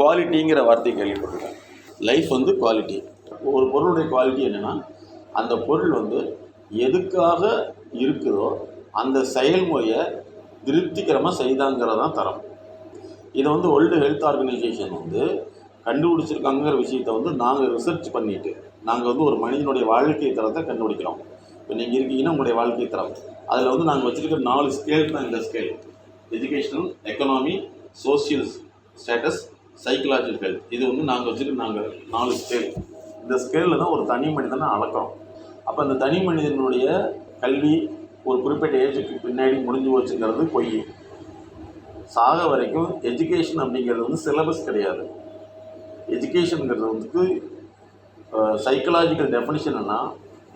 குவாலிட்டிங்கிற வார்த்தை கேள்விப்பட்டிருக்கேன். லைஃப் வந்து குவாலிட்டி ஒரு பொருளுடைய குவாலிட்டி என்னென்னா அந்த பொருள் வந்து எதுக்காக இருக்குதோ அந்த செயல்முறையை திருப்திகரமாக செய்தாங்கிறது தான் தரம். இதை வந்து வேர்ல்டு ஹெல்த் ஆர்கனைசேஷன் வந்து கண்டுபிடிச்சிருக்காங்கிற விஷயத்தை வந்து நாங்கள் ரிசர்ச் பண்ணிவிட்டு நாங்கள் வந்து ஒரு மனிதனுடைய வாழ்க்கை தரத்தை கண்டுபிடிக்கிறோம். இப்போ நீங்கள் இருக்கீங்கன்னா உங்களுடைய வாழ்க்கை தரம். அதில் வந்து நாங்கள் வச்சுருக்கிற நாலு ஸ்கேல் தான் இந்த scale educational economy social status psychological இது வந்து நாங்கள் வச்சுட்டு நாங்கள் நாலு ஸ்கேல் இந்த ஸ்கேலில் தான் ஒரு தனி மனிதனை அளக்கிறோம். அப்போ அந்த தனி மனிதனுடைய கல்வி ஒரு குறிப்பிட்ட ஏஜுக்கு பின்னாடி முடிஞ்சு போச்சுங்கிறது பொய். சாக வரைக்கும் எஜுகேஷன் அப்படிங்கிறது வந்து சிலபஸ் கிடையாது. எஜுகேஷனுங்கிறது வந்து சைக்கலாஜிக்கல் டெஃபினிஷன் என்ன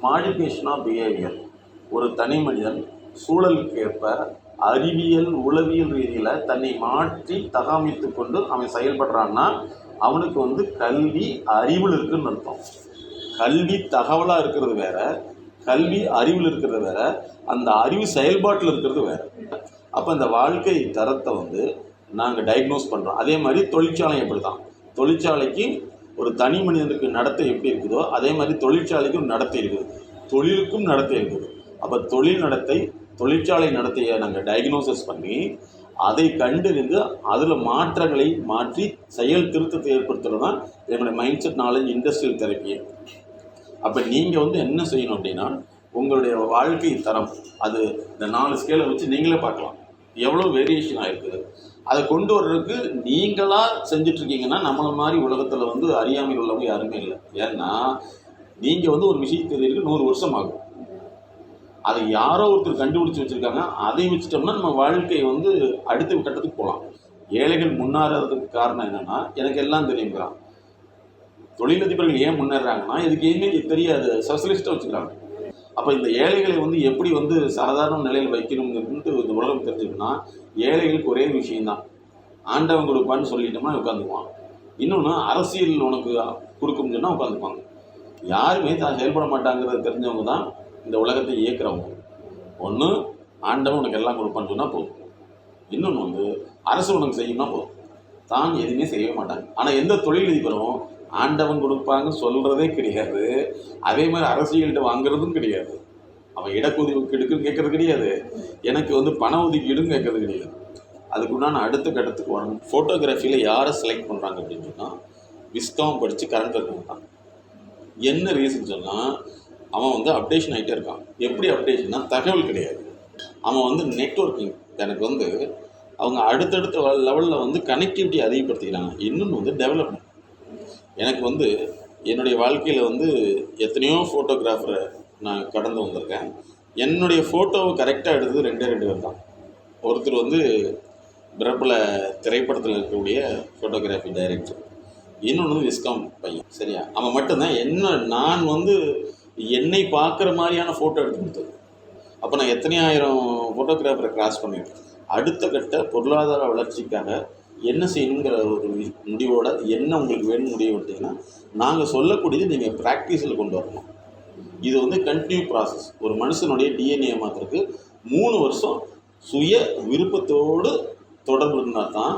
மாடிஃபிகேஷன் ஆஃப் பிஹேவியர் ஒரு தனி மனிதன் சூழலுக்கு ஏற்ப அறிவியல் உளவியல் ரீதியில் தன்னை மாற்றி தகாமித்து கொண்டு அவன் செயல்படுறான்னா அவனுக்கு வந்து கல்வி அறிவில் இருக்குன்னு அர்த்தம். கல்வி தகவலாக இருக்கிறது வேற கல்வி அறிவில் இருக்கிறது வேற அந்த அறிவு செயல்பாட்டில் இருக்கிறது வேற. அப்போ அந்த வாழ்க்கை தரத்தை வந்து நாங்கள் டயக்னோஸ் பண்ணுறோம் அதே மாதிரி தொழிற்சாலை எப்படி தான் தொழிற்சாலைக்கு ஒரு தனி மனிதனுக்கு நடத்தை எப்படி இருக்குதோ அதே மாதிரி தொழிற்சாலைக்கும் நடத்தை இருக்குது. தொழிலுக்கும் நடத்தை இருக்குது. அப்போ தொழில் நடத்தை தொழிற்சாலை நடத்தையை நாங்கள் டயக்னோசிஸ் பண்ணி அதை கண்டறிந்து அதில் மாற்றங்களை மாற்றி செயல் திருத்தத்தை ஏற்படுத்துகிறது தான் என்னுடைய mind set knowledge industrial therapy அப்போ நீங்கள் வந்து என்ன செய்யணும் அப்படின்னா உங்களுடைய வாழ்க்கை தரம் அது இந்த நாலு ஸ்கேலை வச்சு நீங்களே பார்க்கலாம். எவ்வளோ வேரியேஷன் ஆகிருக்குது அதை கொண்டு வர்றதுக்கு நீங்களாக செஞ்சிட்ருக்கீங்கன்னா நம்மளை மாதிரி உலகத்தில் வந்து அறியாமையில் உள்ளவங்க யாருமே இல்லை. ஏன்னா நீங்கள் வந்து ஒரு விஷயம் தெரியுது நூறு வருஷம் ஆகும். அதை யாரோ ஒருத்தர் கண்டுபிடிச்சி வச்சுருக்காங்க அதை வச்சுட்டோம்னா நம்ம வாழ்க்கை வந்து அடுத்த கட்டத்துக்கு போகலாம். ஏழைகள் முன்னேறதுக்கு காரணம் என்னென்னா எனக்கு எல்லாம் தெரியுங்கிறான். தொழிலதிபர்கள் ஏன் முன்னேறாங்கன்னா இதுக்கு எதுவுமே தெரியாது. ஸ்பெஷலிஸ்ட்டாக வச்சுக்கிறாங்க. அப்போ இந்த ஏழைகளை வந்து எப்படி வந்து சாதாரண நிலையில் வைக்கணுங்கிறது இந்த உலகம் தெரிஞ்சுக்கணும்னா ஏழைகளுக்கு ஒரே விஷயம்தான். ஆண்டவன் கொடுப்பான்னு சொல்லிட்டோம்னா உட்காந்துக்குவான். இன்னொன்று அரசியல் உனக்கு கொடுக்கும்னு சொன்னால் உட்காந்துப்பாங்க யாருமே தான் செயல்பட மாட்டாங்கிறத தெரிஞ்சவங்க தான் இந்த உலகத்தை இயக்குறவங்க. ஒன்று ஆண்டவன் உனக்கு எல்லாம் கொடுப்பான்னு சொன்னால் போதும். இன்னொன்று வந்து அரசு உனக்கு செய்யும்னா போதும். தான் எதுவுமே செய்யவே மாட்டாங்க. ஆனால் எந்த தொழில் அதிபரும் ஆண்டவன் கொடுப்பாங்க சொல்கிறதே கிடையாது. அதே மாதிரி அரசியல்கிட்ட வாங்குறதும் கிடையாது. அவன் இடஒதுக்கீடு எடுக்குன்னு கேட்கறது கிடையாது. எனக்கு வந்து பண ஒதுக்கீடும் கேட்கறது கிடையாது. அதுக்குண்டான அடுத்த கட்டத்துக்கு வரணும். ஃபோட்டோகிராஃபியில் யாரை செலக்ட் பண்ணுறாங்க அப்படின்னு சொன்னால் விஸ்காம் படித்து கரண்ட் மாட்டான் என்ன ரீசன் சொன்னால் அவன் வந்து அப்டேஷன் ஆகிட்டே இருக்கான். எப்படி அப்டேஷன்னா தகவல் கிடையாது. அவன் வந்து நெட்வொர்க்கிங் எனக்கு வந்து அவங்க அடுத்தடுத்த லெவலில் வந்து கனெக்டிவிட்டி அதிகப்படுத்திக்கிறாங்க. இன்னொன்று வந்து டெவலப்மெண்ட் எனக்கு வந்து என்னுடைய வாழ்க்கையில் வந்து எத்தனையோ ஃபோட்டோகிராஃபரை நான் கடந்து வந்திருக்கேன். என்னுடைய ஃபோட்டோவை கரெக்டாக எடுத்தது ரெண்டே ரெண்டு பேர் தான். ஒருத்தர் வந்து பிரபல திரைப்படத்தில் இருக்கக்கூடிய ஃபோட்டோகிராஃபி டைரக்டர் இன்னொன்று வந்து விஸ்காம் பையன். சரியா? அவன் மட்டும்தான். என்ன நான் வந்து என்னை பார்க்குற மாதிரியான ஃபோட்டோ எடுத்து கொடுத்தது. அப்போ நான் எத்தனை ஆயிரம் ஃபோட்டோகிராஃபரை கிராஸ் பண்ணியிருக்கேன் அடுத்த கட்ட பொருளாதார வளர்ச்சிக்காக என்ன செய்யணுங்கிற ஒரு முடிவோட என்ன உங்களுக்கு வேணும் முடிவு விட்டீங்கன்னா நாங்கள் சொல்லக்கூடியது நீங்கள் ப்ராக்டிஸில் கொண்டு வரணும். இது வந்து கண்டினியூ ப்ராசஸ் ஒரு மனுஷனுடைய டிஎன்ஏ மாத்திரக்கு மூணு வருஷம் சுய விருப்பத்தோடு தொடர்பு இருந்தால் தான்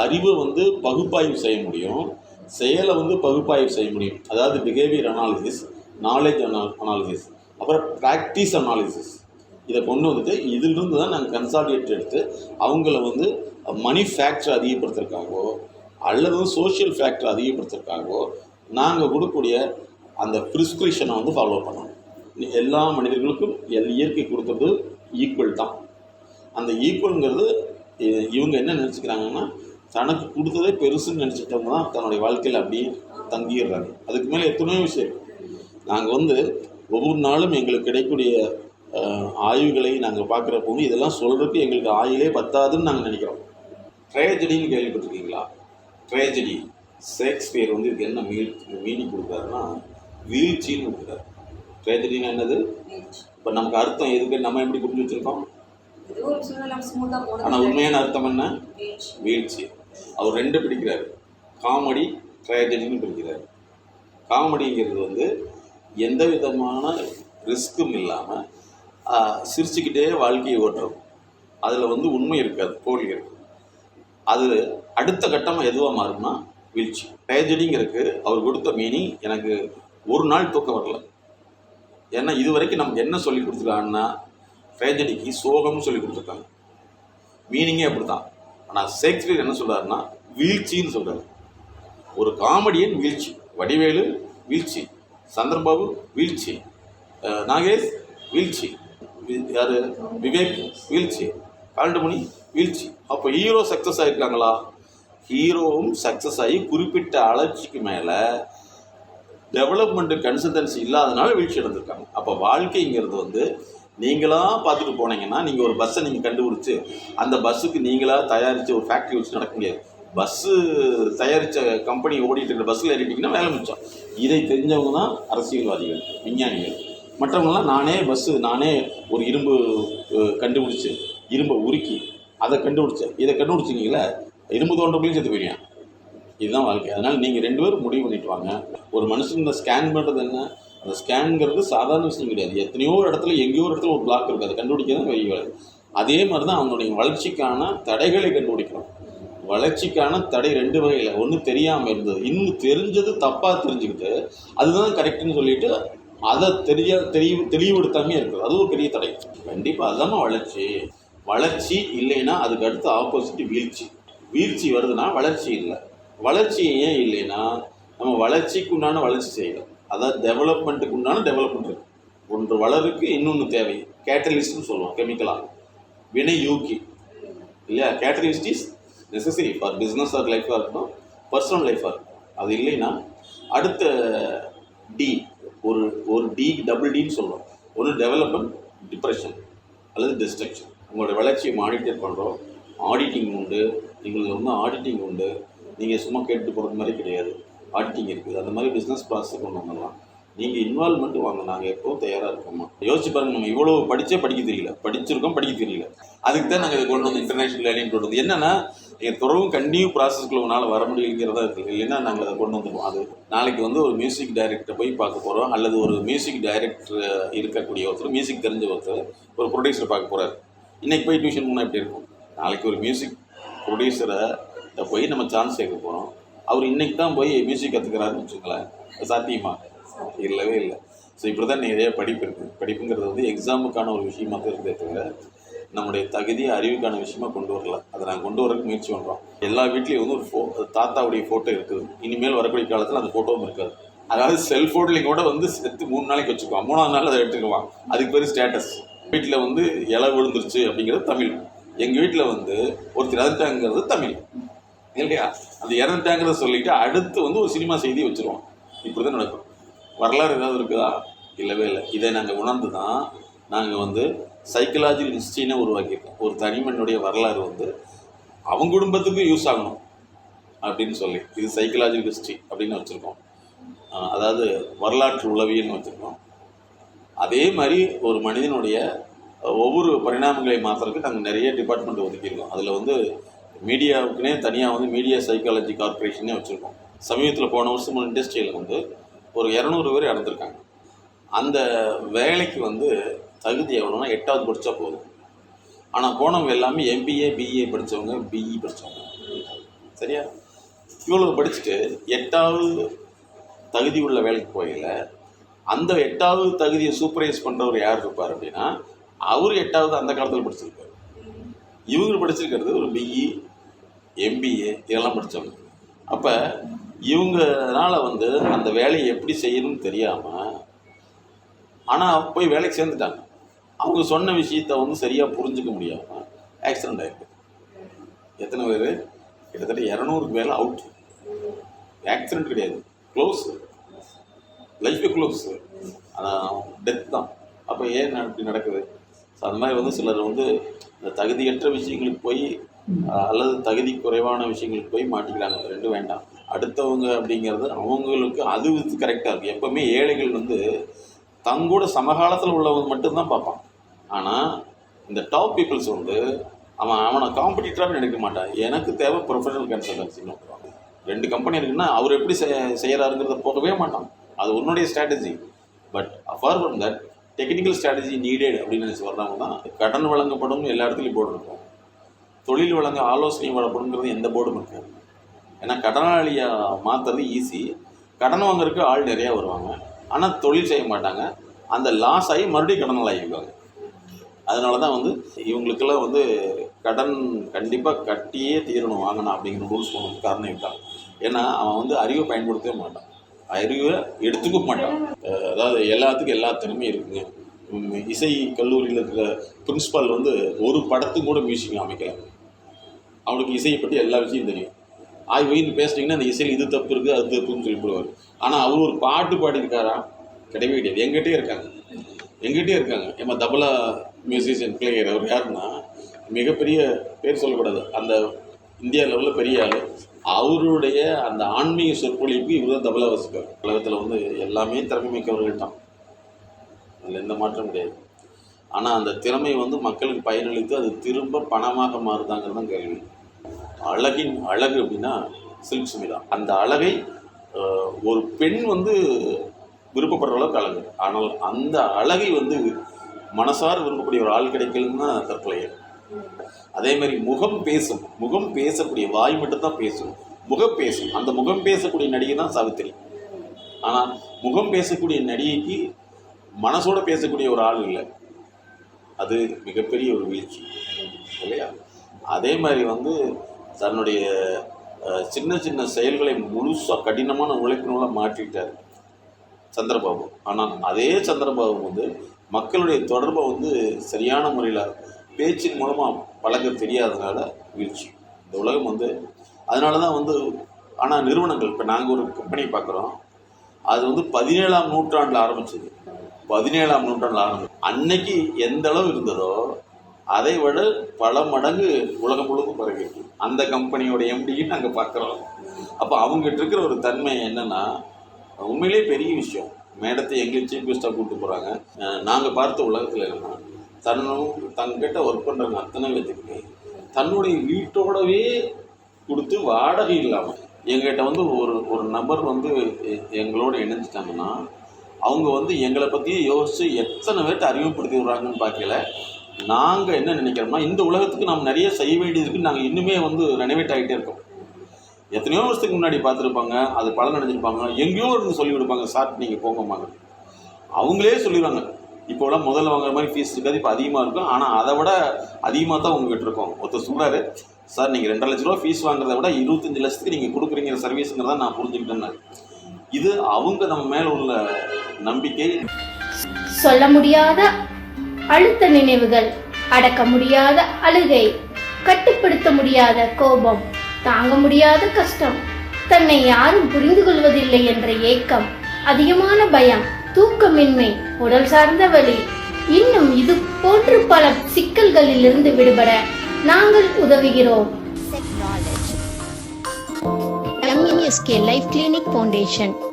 அறிவை வந்து பகுப்பாய்வு செய்ய முடியும். செயலை வந்து பகுப்பாய்வு செய்ய முடியும். அதாவது பிஹேவியர் அனாலிசிஸ் நாலேஜ் அனா அனாலிசிஸ் அப்புறம் ப்ராக்டிஸ் அனாலிசிஸ் இதை கொண்டு வந்துட்டு இதிலிருந்து தான் நாங்கள் கன்சாலிடேட் எடுத்து அவங்கள வந்து மணி ஃபேக்டர் அதிகப்படுத்துறதுக்காகவோ அல்லது சோஷியல் ஃபேக்டர் அதிகப்படுத்துறதுக்காகவோ நாங்கள் கொடுக்கக்கூடிய அந்த ப்ரிஸ்கிரிப்ஷனை வந்து ஃபாலோ பண்ணணும். எல்லா மனிதர்களுக்கும் எல் இயற்கை கொடுத்தது ஈக்குவல் தான். அந்த ஈக்குவல்ங்கிறது இவங்க என்ன நினச்சிக்கிறாங்கன்னா தனக்கு கொடுத்ததே பெருசுன்னு நினச்சிட்டவங்க தான் தன்னுடைய வாழ்க்கையில் அப்படியே தங்கிடுறாங்க. அதுக்கு மேலே எத்தனையோ விஷயம் நாங்கள் வந்து ஒவ்வொரு நாளும் எங்களுக்கு கிடைக்கக்கூடிய அஹ், ஆய்வுகளை நாங்கள் பார்க்குறப்போ வந்து இதெல்லாம் சொல்கிறதுக்கு எங்களுக்கு ஆயுளே பத்தாதுன்னு நாங்கள் நினைக்கிறோம். ட்ரேஜடின்னு கேள்விப்பட்டிருக்கீங்களா? ட்ரேஜடி ஷேக்ஸ்பியர் வந்து இதுக்கு என்ன மீ மீனிங் கொடுக்குறாருன்னா வீழ்ச்சின்னு கொடுக்குறாரு. ட்ரேஜடின்னா என்னது? இப்போ நமக்கு அர்த்தம் எதுக்கு? நம்ம எப்படி புரிஞ்சு வச்சுருக்கோம்? ஆனால் உண்மையான அர்த்தம் என்ன. வீழ்ச்சி. அவர் ரெண்டு பிடிக்கிறாரு. காமெடி ட்ராஜடின்னு பிடிக்கிறாரு. காமெடிங்கிறது வந்து எந்த விதமான ரிஸ்க்கும் இல்லாமல் சிரிச்சுக்கிட்டே வாழ்க்கையை ஓட்டுறோம். அதில் வந்து உண்மை இருக்காது போலி இருக்குது அது அடுத்த கட்டமாக எதுவாக மாறும்னா வீழ்ச்சி. ட்ரேஜடிங்கிறதுக்கு அவர் கொடுத்த மீனிங் எனக்கு ஒரு நாள் தூக்கம் வரல. ஏன்னா இது வரைக்கும் நமக்கு என்ன சொல்லி கொடுத்துருக்காங்கன்னா ட்ரேஜடிக்கு சோகம்னு சொல்லி கொடுத்துருக்காங்க. மீனிங்கே அப்படி தான் ஆனால் ஷேக்ஸ்பியர் என்ன சொல்கிறாருன்னா வீழ்ச்சின்னு சொல்கிறார் ஒரு காமெடியன் வீழ்ச்சி. வடிவேலு வீழ்ச்சி. சந்திரபாபு வீழ்ச்சி. நாகேஷ் வீழ்ச்சி. யார்? விவேக் வீழ்ச்சி. கால்டமணி வீழ்ச்சி. அப்போ ஹீரோ சக்ஸஸ் ஆகிருக்காங்களா ஹீரோவும் சக்ஸஸ் ஆகி குறிப்பிட்ட அளர்ச்சிக்கு மேலே டெவலப்மெண்ட்டு கன்சல்டன்சி இல்லாதனால வீழ்ச்சி அடைஞ்சிருக்காங்க. அப்போ வாழ்க்கைங்கிறது வந்து நீங்களாக பார்த்துட்டு போனீங்கன்னா நீங்கள் ஒரு பஸ்ஸை நீங்கள் கண்டுபிடிச்சி அந்த பஸ்ஸுக்கு நீங்களாக தயாரித்து ஒரு ஃபேக்ட்ரி வச்சு நடக்க முடியாது. பஸ்ஸு தயாரித்த கம்பெனி ஓடிட்டு இருக்கிற பஸ்ஸில் ஏறிட்டிங்கன்னா வேலை முடிச்சோம் இதை தெரிஞ்சவங்க தான் அரசியல்வாதிகள் விஞ்ஞானிகள். மற்றவங்களாம் நானே பஸ்ஸு நானே ஒரு இரும்பு கண்டுபிடிச்சி இரும்பை உருக்கி அதை கண்டுபிடிச்சேன் இதை கண்டுபிடிச்சிங்களே இரும்பு தோன்றப்பையும் செத்து போயிருக்கேன் இதுதான் வாழ்க்கை. அதனால் நீங்கள் ரெண்டு பேரும் முடிவு பண்ணிட்டு வாங்க. ஒரு மனுஷன் இந்த ஸ்கேன் பண்ணுறது என்ன? அந்த ஸ்கேனுங்கிறது சாதாரண விஷயம் கிடையாது. எத்தனையோ இடத்துல எங்கேயோ ஒரு இடத்துல ஒரு பிளாக் இருக்குது அதை கண்டுபிடிக்க தான் பெரிய அதே மாதிரி தான் அவங்களுடைய வளர்ச்சிக்கான தடைகளை கண்டுபிடிக்கணும் வளர்ச்சிக்கான தடை ரெண்டு வகையில். ஒன்று தெரியாமல் இருந்தது. இன்னும் தெரிஞ்சது தப்பாக தெரிஞ்சுக்கிட்டு அதுதான் கரெக்டுன்னு சொல்லிட்டு அதை தெரிய தெளிவு தெளிவுபடுத்தாமே இருக்குது. அது ஒரு பெரிய தடை. கண்டிப்பாக அதுதான் வளர்ச்சி. வளர்ச்சி இல்லைன்னா அதுக்கு அடுத்து ஆப்போசிட் வீழ்ச்சி. வீழ்ச்சி வருதுன்னா வளர்ச்சி இல்லை. வளர்ச்சி ஏன் இல்லைன்னா நம்ம வளர்ச்சிக்கு உண்டான வளர்ச்சி செய்யல அதாவது டெவலப்மெண்ட்டுக்கு உண்டான டெவலப்மெண்ட் இருக்குது ஒன்று வளருக்கு இன்னொன்று தேவை. கேட்டலிஸ்ட்னு சொல்லுவோம் கெமிக்கலாக வினை யூக்கி. இல்லையா? Catalyst is necessary for business or லைஃபாக இருக்கட்டும் பர்சனல் லைஃபாக இருக்கட்டும் அது இல்லைன்னா அடுத்த டி ஒரு ஒரு டி டபுள் டின்னு சொல்லுவோம் ஒன்று டெவலப்மெண்ட் டிப்ரெஷன் அல்லது டிஸ்ட்ரக்ஷன் உங்களோட வளர்ச்சியை மானிட்டர் பண்ணுறோம் ஆடிட்டிங் உண்டு. எங்களுக்கு வந்து ஆடிட்டிங் உண்டு. நீங்கள் சும்மா கேட்டு போகிறது மாதிரி கிடையாது. ஆடிட்டிங் இருக்குது. அந்த மாதிரி பிஸ்னஸ் ப்ராசஸ் கொண்டு வந்துடலாம். நீங்கள் இன்வால்மெண்ட் வாங்க நாங்கள் எப்போவும் தயாராக இருக்கோமா யோசிச்சு பாருங்க நம்ம இவ்வளோ படித்தே படிக்க தெரியல. படிச்சிருக்கோம் படிக்க தெரியல. அதுக்கு தான் நாங்கள் இதை கொண்டு வந்து இன்டர்நேஷனல் லேர்னிங் கொண்டு வந்து என்னன்னா எங்கள் தொடரும் கண்டினியூ ப்ராசஸ்க்குள்ள உங்களால் வர முடியுங்கிறதா இருக்குது இல்லைன்னா நாங்கள் அதை கொண்டு வந்துடுவோம். அது நாளைக்கு வந்து ஒரு மியூசிக் டைரக்டர் போய் பார்க்க போகிறோம் அல்லது ஒரு மியூசிக் டைரக்டர் இருக்கக்கூடிய ஒருத்தர் மியூசிக் தெரிஞ்ச ஒருத்தர் ஒரு ப்ரொடியூசர் பார்க்க போகிறார் இன்றைக்கி போய் டியூஷன் போனால் எப்படி இருக்கும்? நாளைக்கு ஒரு மியூசிக் ப்ரொடியூசரை போய் நம்ம சான்ஸ் சேர்க்க போகிறோம் அவர் இன்றைக்கி தான் போய் மியூசிக் கற்றுக்கிறாருன்னு வச்சுக்கோங்களேன். சாத்தியமாக இல்லவே இல்லை. ஸோ இப்படி தான் நிறைய படிப்பு இருக்குது படிப்புங்கிறது வந்து எக்ஸாமுக்கான ஒரு விஷயமா தான் தவிர நம்முடைய தகுதி அறிவுக்கான விஷயமா கொண்டு வரல. அதை நாங்கள் கொண்டு வரதுக்கு முயற்சி பண்ணுறோம் எல்லா வீட்லேயும் வந்து ஒரு ஃபோ தாத்தாவுடைய ஃபோட்டோ இருக்குது. இனிமேல் வரக்கூடிய காலத்தில் அந்த ஃபோட்டோவும் இருக்காது. அதாவது செல்ஃபோன்லையும் கூட வந்து செத்து மூணு நாளைக்கு வச்சுக்குவான். மூணாவது நாள் அதை எடுத்துக்குவான். அதுக்கு பேர் ஸ்டேட்டஸ் வீட்டில் வந்து இலை விழுந்துருச்சு அப்படிங்கிறது தமிழ். எங்கள் வீட்டில் வந்து ஒருத்தர் இறந்துட்டாங்கிறது தமிழ். இல்லையா? அந்த இறந்துட்டாங்கிறத சொல்லிட்டு அடுத்து வந்து ஒரு சினிமா செய்தி வச்சுருவோம் இப்படி தான் நடக்கும். வரலாறு ஏதாவது இருக்குதா? இல்லவே இல்லை. இதை நாங்கள் உணர்ந்து தான் நாங்கள் வந்து சைக்கலாஜிக்கல் ஹிஸ்ட்ரின்னு உருவாக்கியிருக்கோம். ஒரு தனிமனுடைய வரலாறு வந்து அவங்க குடும்பத்துக்கும் யூஸ் ஆகணும் அப்படின்னு சொல்லி. இது சைக்கலாஜிக்கல் ஹிஸ்ட்ரி அப்படின்னு வச்சுருக்கோம். அதாவது வரலாற்று உளவியல்னு வச்சுருக்கோம். அதே மாதிரி ஒரு மனிதனுடைய ஒவ்வொரு பரிணாமங்களை மாற்றுறதுக்கு நாங்கள் நிறைய டிபார்ட்மெண்ட் ஒதுக்கியிருக்கோம். அதில் வந்து மீடியாவுக்குனே தனியாக வந்து மீடியா சைக்காலஜி கார்ப்பரேஷனே வச்சுருக்கோம். சமீபத்தில் போன வருஷம் இண்டஸ்ட்ரியில் வந்து ஒரு இரநூறு பேர் இறந்துருக்காங்க. அந்த வேலைக்கு வந்து தகுதி எவ்வளோனா எட்டாவது படித்தா போதும். ஆனால் போனவங்க எல்லாமே எம்பிஏ பிஏ படித்தவங்க பிஇ படித்தவங்க சரியா? இவ்வளோ படிச்சுட்டு எட்டாவது தகுதி உள்ள வேலைக்கு போகல அந்த எட்டாவது தகுதியை சூப்பர்வைஸ் பண்ணுறவர் யார் இருப்பார் அப்படின்னா அவர் எட்டாவது அந்த காலத்தில் படிச்சிருப்பார் இவங்க படிச்சிருக்கிறது ஒரு பிஇ எம்பிஏ இதெல்லாம் படித்தவங்க அப்போ இவங்கனால வந்து அந்த வேலையை எப்படி செய்யணும்னு தெரியாமல் ஆனால் போய் வேலைக்கு சேர்ந்துட்டாங்க. அவங்க சொன்ன விஷயத்த வந்து சரியாக புரிஞ்சுக்க முடியாமல் ஆக்சிடெண்ட் ஆயிருக்கு. எத்தனை பேர்? கிட்டத்தட்ட இரநூறுக்கு மேலே அவுட் ஆக்சிடென்ட் கிடையாது. க்ளோஸ் லைஃபே க்ளோஸ் ஆனால் டெத் தான். அப்போ ஏன் இப்படி நடக்குது? ஸோ அந்த மாதிரி வந்து சிலர் வந்து இந்த தகுதியற்ற விஷயங்களுக்கு போய் அல்லது தகுதி குறைவான விஷயங்களுக்கு போய் மாட்டிக்கிறாங்க. ரெண்டும் வேண்டாம். அடுத்தவங்க அப்படிங்கிறது அவங்களுக்கு அது கரெக்டாக இருக்குது எப்போவுமே ஏழைகள் வந்து தங்கூட சமகாலத்தில் உள்ளவங்க மட்டும்தான் பார்ப்பான் ஆனால் இந்த டாப் பீப்புள்ஸ் வந்து அவன் அவனை காம்படிட்டராக நினைக்க மாட்டான். எனக்கு தேவை ப்ரொஃபஷனல் கன்சல்டன்சின்னு ரெண்டு கம்பெனி இருக்குன்னா அவர் எப்படி செய் செய்கிறாருங்கிறத போகவே மாட்டான். அது உன்னுடைய strategy but apart from that technical strategy needed அப்படின்னு நினச்சி வர்றவங்க தான் கடன் வழங்கப்படும் எல்லா இடத்துலையும் போர்டு இருக்கும். தொழில் வழங்க ஆலோசனை வழங்கப்படுங்கிறது எந்த போர்டும் இருக்காது. ஏன்னா கடனாளியை மாற்றுறது ஈஸி கடன் வாங்குறதுக்கு ஆள் நிறையா வருவாங்க. ஆனால் தொழில் செய்ய மாட்டாங்க. அந்த லாஸ் ஆகி மறுபடியும் கடனால் ஆகிடுவாங்க அதனால தான் வந்து இவங்களுக்கெல்லாம் வந்து கடன் கண்டிப்பாக கட்டியே தீரணும் வாங்கணும் அப்படிங்கிற ரூல்ஸ் போனதுக்கு காரணம் இதுதான். ஏன்னா அவன் வந்து அறிவை பயன்படுத்தவே மாட்டான். அறிவை எடுத்துக்க மாட்டான். அதாவது எல்லாத்துக்கும் எல்லா திறமையும் இருக்குங்க. இசை கல்லூரியில் இருக்கிற பிரின்ஸ்பால் வந்து ஒரு படத்துக்கும் கூட மியூசிக் அமைக்கல. அவனுக்கு இசையை பற்றி எல்லா விஷயம் தெரியும். ஆய் ஒயின்னு பேசுனீங்கன்னா அந்த இசையில் இது தப்பு இருக்குது அது தப்புன்னு சொல்லி போடுவார் ஆனால் அவர் ஒரு பாட்டு பாடியிருக்காரா? கிடையவே கிடையாது. எங்கிட்டே இருக்காங்க. எங்கிட்டே இருக்காங்க. ஏமா தபலா மியூசிஷியன் பிளேயர் அவர் யாருன்னா மிகப்பெரிய பேர் சொல்லக்கூடாது அந்த இந்தியா லெவலில் பெரிய ஆள். அவருடைய அந்த ஆன்மீக சொற்பொழிவுக்கு இவர் தான் தபலா வசிப்பார். உலகத்தில் வந்து எல்லாமே திறமை மிக்கவர்கள் தான். அதில் எந்த மாற்றம் கிடையாது. ஆனால் அந்த திறமை வந்து மக்களுக்கு பயனளித்து அது திரும்ப பணமாக மாறுதாங்கிறது தான் கேள்வி. அழகின் அழகு அப்படின்னா சில்க் சுமிதா அந்த அழகை ஒரு பெண் வந்து விருப்பப்படுற அளவுக்கு அழகு. ஆனால் அந்த அழகை வந்து மனசார் விரும்பக்கூடிய ஒரு ஆள் கிடைக்கலன்னா தற்கொலையர் அதே மாதிரி முகம் பேசும். முகம் பேசக்கூடிய வாய் மட்டும்தான் பேசும். முகம் பேசும். அந்த முகம் பேசக்கூடிய நடிகை தான் சாவித்திரி. ஆனால் முகம் பேசக்கூடிய நடிகைக்கு மனசோட பேசக்கூடிய ஒரு ஆள் இல்லை. அது மிகப்பெரிய ஒரு வீழ்ச்சி. இல்லையா? அதே மாதிரி வந்து தன்னுடைய சின்ன சின்ன செயல்களை முழுசாக கடினமான உழைப்பினால மாற்றிட்டார் சந்திரபாபு. ஆனால் அதே சந்திரபாபு வந்து மக்களுடைய தொடர்பை வந்து சரியான முறையில் பேச்சின் மூலமாக பழக தெரியாதனால வீழ்ச்சி. இந்த உலகம் வந்து அதனால தான் வந்து ஆனால் நிறுவனங்கள் இப்போ நாங்கள் ஒரு கம்பெனி பார்க்குறோம் அது வந்து பதினேழாம் நூற்றாண்டில் ஆரம்பிச்சது. பதினேழாம் நூற்றாண்டில் ஆரம்பிச்சு அன்னைக்கு எந்த அளவு இருந்ததோ அதை விட பல மடங்கு உலகம் முழுக்கும் பரவி அந்த கம்பெனியோட எம்டியும் நாங்கள் பார்க்குறோம். அப்போ அவங்ககிட்ட இருக்கிற ஒரு தன்மை என்னென்னா உண்மையிலே பெரிய விஷயம். மேடத்தை எங்களுக்கு சீஃப் கெஸ்ட்டாக கூப்பிட்டு போகிறாங்க நாங்கள் பார்த்த உலகத்தில் என்னன்னா தன்னும் தங்கிட்ட ஒர்க் பண்ணுறவங்க அத்தனை பேத்துக்கு தன்னுடைய வீட்டோடவே கொடுத்து வாடகை இல்லாமல் எங்கிட்ட வந்து ஒரு ஒரு நபர் வந்து எங்களோட இணைஞ்சிட்டாங்கன்னா அவங்க வந்து எங்களை பற்றி யோசித்து எத்தனை பேர்ட்ட அறிமுகப்படுத்தி விடுறாங்கன்னு பார்க்கல. நாங்கள் என்ன நினைக்கிறோம்னா இந்த உலகத்துக்கு நாம் நிறைய செய்ய வேண்டியதுக்கு நாங்கள் இன்னுமே வந்து ரெனவேட் ஆகிட்டே இருக்கோம். எத்தனையோ வருஷத்துக்கு முன்னாடி பார்த்துருப்பாங்க அது பலன் அடைஞ்சிருப்பாங்க. எங்கேயோ இருந்து சொல்லி கொடுப்பாங்க சார் நீங்கள் போங்கம்மாங்க அவங்களே சொல்லிடுவாங்க. இப்போலாம் முதல்ல வாங்குற மாதிரி ஃபீஸ் இருக்காது இப்போ அதிகமாக இருக்கும். ஆனால் அதை விட அதிகமாக தான் உங்ககிட்ட இருக்கும். ஒருத்தர் சொல்கிறாரு சார் நீங்கள் ரெண்டரை லட்ச ரூபா ஃபீஸ் வாங்குறத விட இருபத்தஞ்சு லட்சத்துக்கு நீங்கள் கொடுக்குறீங்கிற சர்வீஸுங்கிறத நான் புரிஞ்சுக்கிட்டேன்னு இது அவங்க நம்ம மேலே உள்ள நம்பிக்கை. சொல்ல முடியாத அழுத்த நினைவுகள். அடக்க முடியாத அழுகை. கட்டுப்படுத்த முடியாத கோபம். தாங்க முடியாத கஷ்டம். தன்னை யாரும் புரிந்து கொள்வதில்லை என்ற ஏக்கம். அதிகமான பயம். தூக்கமின்மை. உடல் சார்ந்த வலி. இன்னும் இது போன்று பல சிக்கல்களிலிருந்து விடுபட நாங்கள் உதவுகிறோம். MMSK life clinic foundation